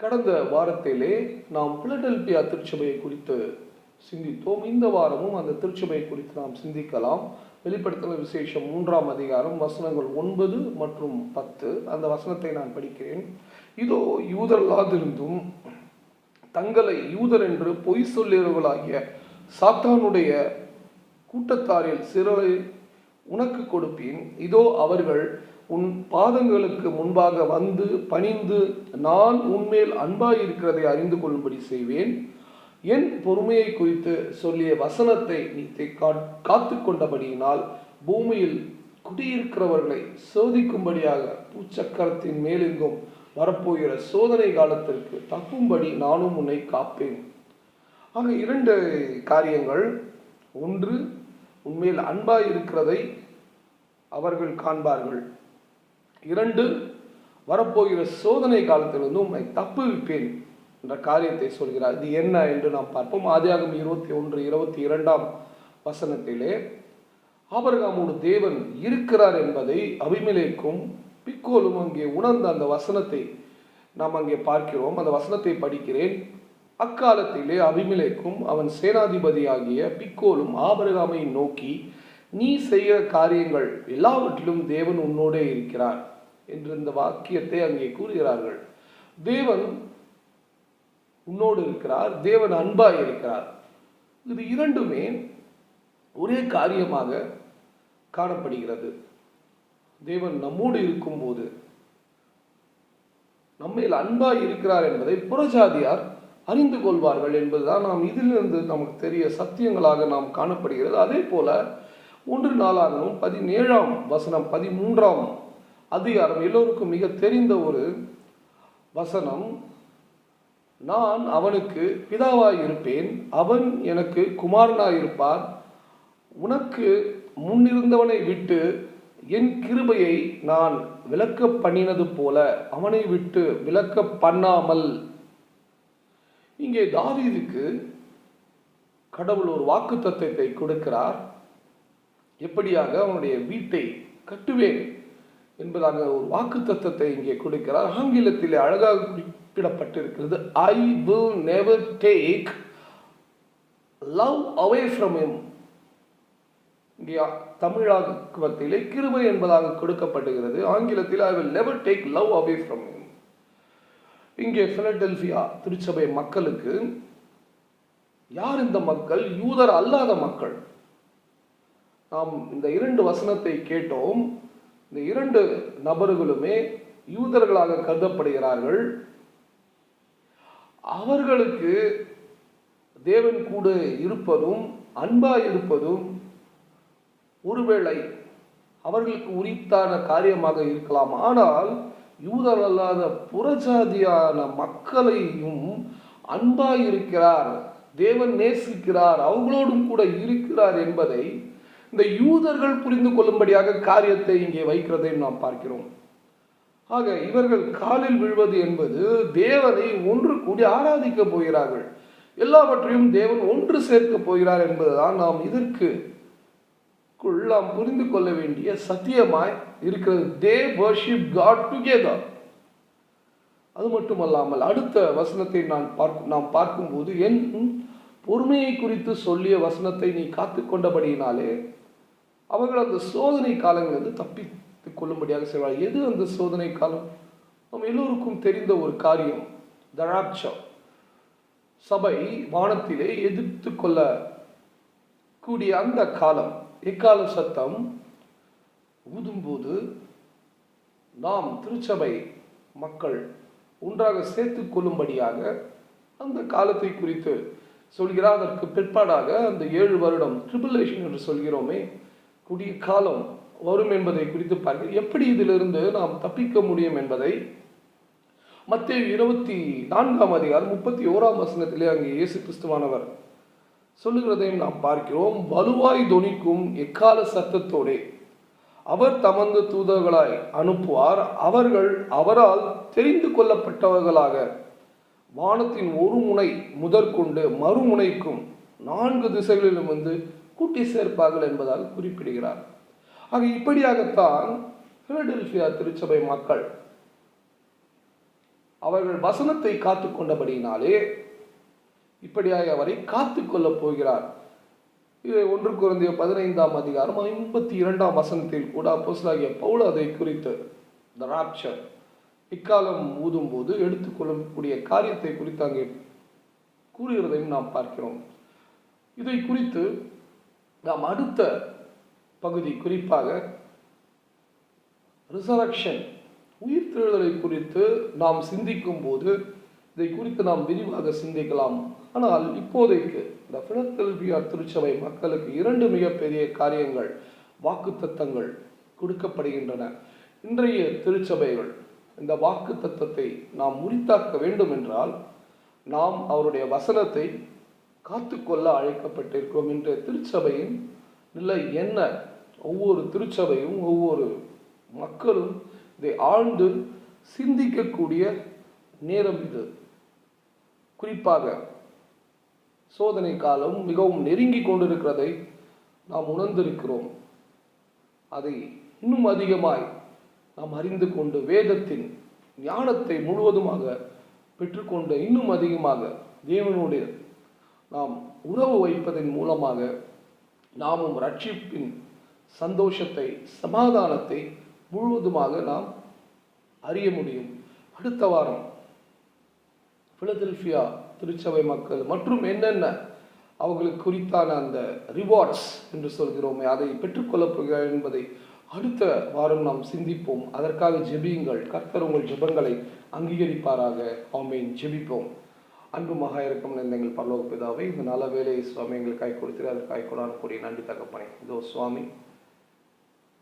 கடந்த வாரத்திலே நாம் பிலடெல்பியா திருச்சபையை குறித்து சிந்தித்தோம். இந்த வாரமும் அந்த திருச்சபையை குறித்து நாம் சிந்திக்கலாம். வெளிப்படுத்தல விசேஷம் மூன்றாம் அதிகாரம் வசனங்கள் ஒன்பது மற்றும் பத்து. அந்த வசனத்தை நான் படிக்கிறேன். இதோ யூதரல்லாதிருந்தும் தங்களை யூதர் என்று பொய் சொல்லியவர்களாகிய சாத்தானுடைய கூட்டத்தாரில் சிறலை உனக்கு கொடுப்பேன். இதோ அவர்கள் உன் பாதங்களுக்கு முன்பாக வந்து பணிந்து நான் உன்மேல் அன்பாக இருக்கிறதை அறிந்து கொள்ளும்படி செய்வேன். என் பொறுமையை குறித்து சொல்லிய வசனத்தை நீ காத்து கொண்டபடியினால் பூமியில் குடியிருக்கிறவர்களை சோதிக்கும்படியாக பூச்சக்கரத்தின் மேலெங்கும் வரப்போகிற சோதனை காலத்திற்கு தப்பும்படி நானும் உன்னை காப்பேன். ஆக இரண்டு காரியங்கள். ஒன்று உண்மையில் அன்பாய் இருக்கிறதை அவர்கள் காண்பார்கள். இரண்டு வரப்போகிற சோதனை காலத்திலிருந்து உண்மை தப்புவிப்பேன் என்ற காரியத்தை சொல்கிறார். இது என்ன என்று நாம் பார்ப்போம். ஆதியாகம் இருபத்தி ஒன்று இருபத்தி இரண்டாம் வசனத்திலே ஆபரகாமோடு தேவன் இருக்கிறார் என்பதை அபிமலேக்கும் பிக்கோலும் அங்கே உணர்ந்த அந்த வசனத்தை நாம் அங்கே பார்க்கிறோம். அந்த வசனத்தை படிக்கிறேன். அக்காலத்திலே அபிமலேக்கும் அவன் சேனாதிபதியாகிய பிக்கோலும் ஆபரகாமை நோக்கி நீ செய்கிற காரியங்கள் எல்லாவற்றிலும் தேவன் உன்னோடே இருக்கிறார். என்று இந்த வாக்கியத்தை அங்கே கூறுகிறார்கள். தேவன் உன்னோடு இருக்கிறார் தேவன் அன்பாய் இருக்கிறார். இது இரண்டுமே ஒரே காரியமாக காணப்படுகிறது. தேவன் நம்மோடு இருக்கும்போது நம்மையில் அன்பாய் இருக்கிறார் என்பதை புறஜாதியார் அறிந்து கொள்வார்கள் என்பதுதான் நாம் இதிலிருந்து நமக்கு தெரிய சத்தியங்களாக நாம் காணப்படுகிறது. அதே போல ஒன்று நாளாகவும் பதினேழாம் வசனம் பதிமூன்றாம் அதிகாரம் எல்லோருக்கும் மிக தெரிந்த ஒரு வசனம். நான் அவனுக்கு பிதாவாய் இருப்பேன் அவன் எனக்கு குமாரனாய் இருப்பார் உனக்கு முன்னிருந்தவனை விட்டு என் கிருபையை நான் விளக்க பண்ணினது போல அவனை விட்டு விளக்க பண்ணாமல். இங்கே தாவீதுக்கு கடவுள் ஒரு வாக்கு தத்துவத்தை கொடுக்கிறார். எப்படியாக அவனுடைய வீட்டை கட்டுவேன். என்பதாக ஒரு வாக்கு தத்துவத்தை இங்கே கொடுக்கிறார். ஆங்கிலத்திலே அழகாக குறிப்பிடப்பட்டிருக்கிறது I will never take love away from him. இங்கே தமிழாக்கத்திலே கிருபை என்பதாக கொடுக்கப்படுகிறது. ஆங்கிலத்தில் I will never take love away from him. இங்கே பிலடெல்பியா திருச்சபை மக்களுக்கு யார் இந்த மக்கள்? யூதர் அல்லாத மக்கள். நாம் இந்த இரண்டு வசனத்தை கேட்டோம். இந்த இரண்டு நபர்களுமே யூதர்களாக கருதப்படுகிறார்கள். அவர்களுக்கு தேவன் கூட இருப்பதும் அன்பாக இருப்பதும் ஒருவேளை அவர்களுக்கு உரித்தான காரியமாக இருக்கலாம். ஆனால் யூதர் அல்லாத புறஜாதியான மக்களையும் அன்பாக இருக்கிறார் தேவன் நேசிக்கிறார் அவங்களோடும் கூட இருக்கிறார் என்பதை இந்த யூதர்கள் புரிந்து கொள்ளும்படியாக காரியத்தை இங்கே வைக்கிறதை நாம் பார்க்கிறோம். ஆக இவர்கள் காலில் விழுவது என்பது தேவனை ஒன்று கூடி ஆராதிக்க போகிறார்கள். எல்லாவற்றையும் தேவன் ஒன்று சேர்க்க போகிறார் என்பதுதான் நாம் இதற்கு நாம் புரிந்து கொள்ள வேண்டிய சத்தியமாய் இருக்கிறது. தே வர்ஷிப் காட் டுகெதர் அது மட்டுமல்லாமல் அடுத்த வசனத்தை நான் பார்க்கும் நாம் பார்க்கும்போது என் பொறுமையை குறித்து சொல்லிய வசனத்தை நீ காத்து கொண்டபடியினாலே அவர்கள் அந்த சோதனை காலங்களிலிருந்து தப்பித்து கொள்ளும்படியாக செய்வார் எது அந்த சோதனை காலம்? நம் எல்லோருக்கும் தெரிந்த ஒரு காரியம். தராட்சம். சபை வானத்திலே எதிர்த்து கொள்ள கூடிய அந்த காலம். எக்கால சத்தம்? ஊதும்போது நாம் திருச்சபை மக்கள் ஒன்றாக சேர்த்து கொள்ளும்படியாக அந்த காலத்தை குறித்து சொல்கிறார். அதற்கு பிற்பாடாக அந்த ஏழு வருடம் ட்ரிபிளேஷன் என்று சொல்கிறோமே குடிய காலம் வரும் என்பதை குறித்து பார்க்க எப்படி இதிலிருந்து நாம் தப்பிக்க முடியும் என்பதை மத்திய இருபத்தி நான்காம் அதிகாரம் முப்பத்தி ஓராம் வசனத்திலே அங்கே இயேசு கிறிஸ்துவானவர் சொல்லுகிறதையும் நாம் பார்க்கிறோம். வலுவாய் தொனிக்கும் எக்கால சத்தத்தோடே அவர் தமந்து தூதர்களாய் அனுப்புவார். அவர்கள் அவரால் தெரிந்து கொள்ளப்பட்டவர்களாக வானத்தின் ஒரு முனை முதற்கொண்டு மறுமுனைக்கும் நான்கு திசைகளிலும் வந்து கூட்டி சேர்ப்பார்கள் என்பதாக குறிப்பிடுகிறார். ஆக இப்படியாகத்தான் பிலடெல்பியா திருச்சபை மக்கள் அவர்கள் வசனத்தை காத்து கொண்டபடியினாலே இப்படியாக அவரை காத்து கொள்ளப் போகிறார். இதை ஒன்று குறைந்த பதினைந்தாம் அதிகாரம் ஐம்பத்தி இரண்டாம் வசனத்தில் கூட அப்போசலாகிய பவுல் அதை குறித்து த ராப்சர் இக்காலம் ஊதும் போது எடுத்துக்கொள்ளக்கூடிய காரியத்தை குறித்து அங்கே கூறுகிறதையும் நாம் பார்க்கிறோம். இதை குறித்து நாம் அடுத்த பகுதி குறிப்பாக ரிசரக்ஷன் உயிர்த்தெழுதலை குறித்து நாம் சிந்திக்கும் போது இதை குறித்து நாம் விரிவாக சிந்திக்கலாம். ஆனால் இப்போதைக்கு இந்த பிளத்தெல்பியார் திருச்சபை மக்களுக்கு இரண்டு மிகப்பெரிய காரியங்கள் வாக்குத்தத்தங்கள் கொடுக்கப்படுகின்றன. இன்றைய திருச்சபைகள் இந்த வாக்கு தத்தத்தை நாம் முறித்தாக்க வேண்டும் என்றால் நாம் அவருடைய வசனத்தை காத்துக்கொள்ள அழைக்கப்பட்டிருக்கிறோம் என்ற திருச்சபையின் நிலை என்ன? ஒவ்வொரு திருச்சபையும் ஒவ்வொரு மக்களும் இதை ஆழ்ந்து சிந்திக்கக்கூடிய நேரம் இது. குறிப்பாக சோதனை காலம் மிகவும் நெருங்கி கொண்டிருக்கிறதை நாம் உணர்ந்திருக்கிறோம். அதை இன்னும் அதிகமாய் நாம் அறிந்து கொண்டு வேதத்தின் ஞானத்தை முழுவதுமாக பெற்றுக்கொண்டு இன்னும் அதிகமாக தேவனுடைய நாம் உறவு வைப்பதன் மூலமாக நாமும் ரட்சிப்பின் சந்தோஷத்தை சமாதானத்தை முழுவதுமாக நாம் அறிய முடியும். அடுத்த வாரம் பிலதெல்ஃபியா திருச்சபை மக்கள் மற்றும் என்னென்ன அவர்களுக்கு குறித்தான அந்த ரிவார்ட்ஸ் என்று சொல்கிறோமே அதை பெற்றுக்கொள்ளப் போகிறார் என்பதை அடுத்த வாரம் நாம் சிந்திப்போம். அதற்காக ஜெபியுங்கள். கர்த்தர் உங்கள் ஜெபங்களை அங்கீகரிப்பாராக. ஆமீன். ஜெபிப்போம். அன்பு மகா இருக்கும் எங்கள் பரலோக பிதாவை இந்த நல்ல வேலையை சுவாமி எங்களுக்கு கை கொடுத்துரு அதற்காக கொடான கூடிய நன்றி தகப்பனே. இதோ சுவாமி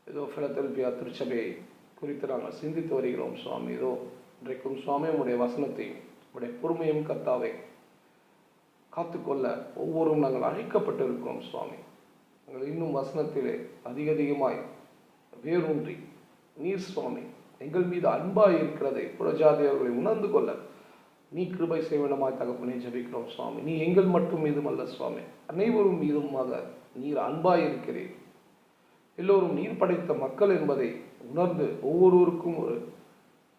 இதோ பிலத்தெல்பியா திருச்சபையை குறித்து நாங்கள் சிந்தித்து வருகிறோம் சுவாமி. இதோ இன்றைக்கும் சுவாமி உடைய வசனத்தையும் உடைய பொறுமையும் கர்த்தாவை காத்துக்கொள்ள ஒவ்வொருவரும் நாங்கள் அழைக்கப்பட்டிருக்கிறோம் சுவாமி. நாங்கள் இன்னும் வசனத்திலே அதிக அதிகமாய் வேரூன்றி நீர் சுவாமி எங்கள் மீது அன்பாய் இருக்கிறதை புறஜாதியர்களை உணர்ந்து கொள்ள நீ கிருபை செய்வனமாய் தகப்பனே ஜபிக்கிறோம் சுவாமி. நீ எங்கள் மட்டும் மீதும் அல்ல சுவாமி. அனைவரும் மீதுமாக நீர் அன்பாய் இருக்கிறேன் எல்லோரும் நீர் படைத்த மக்கள் என்பதை உணர்ந்து ஒவ்வொருவருக்கும் ஒரு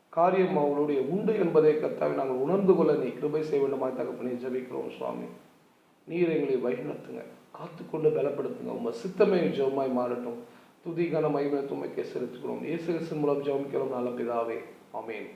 காரியம் அவளுடைய உண்டு என்பதை கர்த்தாவை நாங்கள் உணர்ந்து கொள்ள நீ கிருபை செய்ய வேண்டுமாய் தகப்பனே ஜபிக்கிறோம் சுவாமி. நீர் எங்களை வழிநடத்துங்க. காத்துக்கொண்டு பலப்படுத்துங்க. உங்கள் சித்தமே ஜெபமாய் மாறட்டும். துதி கன மகிமை துமைக்கே இயேசு மூலம் ஜெபிக்கிறோம் நல்ல பிதாவே. அமேன்